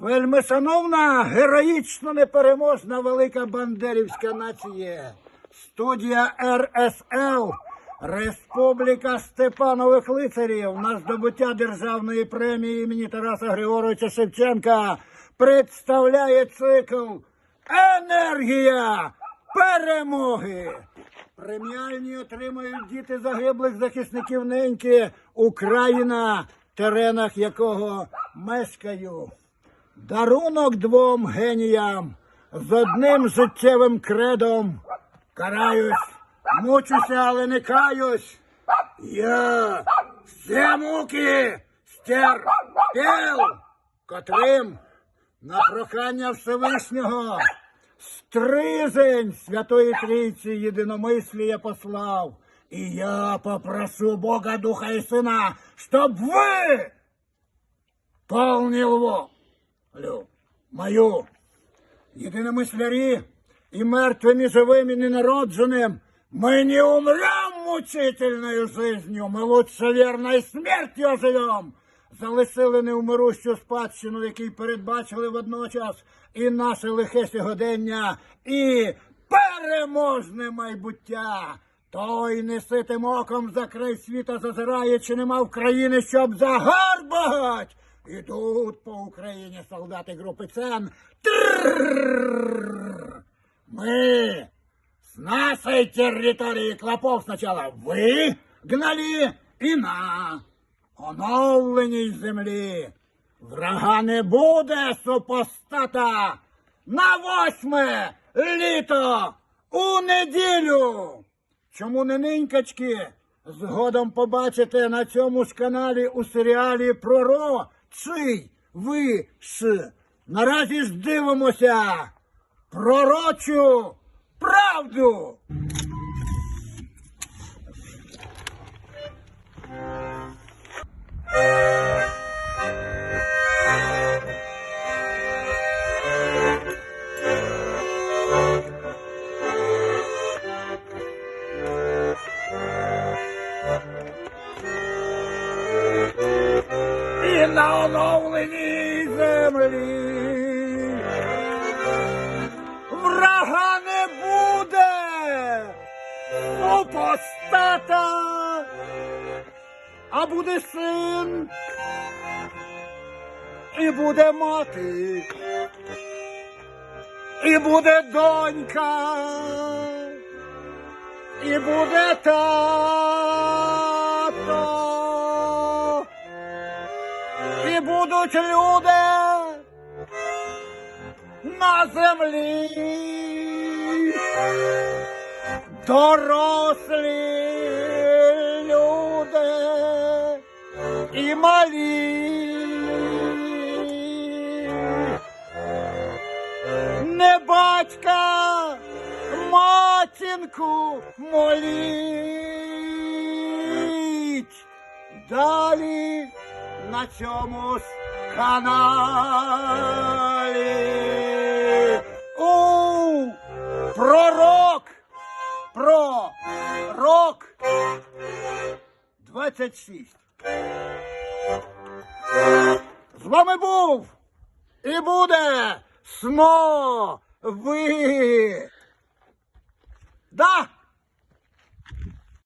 Вельми шановна, героїчно непереможна велика бандерівська нація. Студія РСЛ Республіка Степанових лицарів на здобуття державної премії імені Тараса Григоровича Шевченка представляє цикл Енергія перемоги. Преміальні отримають діти загиблих захисників неньки Україна, теренах якого мешкаю. Дарунок двом геніям з одним життєвим кредом. Караюсь, мучуся, але не каюсь. Я всі муки стерпів, котрим на прохання Всевишнього стризень Святої Трійці єдиномислія послав. І я попрошу Бога Духа і Сина, щоб ви полні волю мою єдиномислярі і мертвим і живим і ненародженим, мы не умрем мучительною жизнью, ми лучше вірною смертю оживем. Залишили невмирущу спадщину, який передбачили водночас і наше лихе сьогодення, і переможне майбуття. Той неситим оком за край світа зазирає, чи нема в країни, щоб загарбать. Ідуть по Україні солдати групи ЦЕН. Мы с нашей территории клопов сначала вы гнали і на оновленій землі. Врага не буде супостата на восьме літо у неділю. Чому не нинькачки? Згодом побачите на цьому ж каналі у серіалі Проро чий ви ж наразі здивимося пророчу правду. Thank you. На оновленій землі. Врага не буде. Супостата, а буде син. І буде мати, і буде донька, і буде тато. Будуть люди на землі, дорослі люди і малі. Не батька, матінку моліть. Далі на ж каналі. У пророк. Пророк. 26. З вами був і буде сно ви. Да!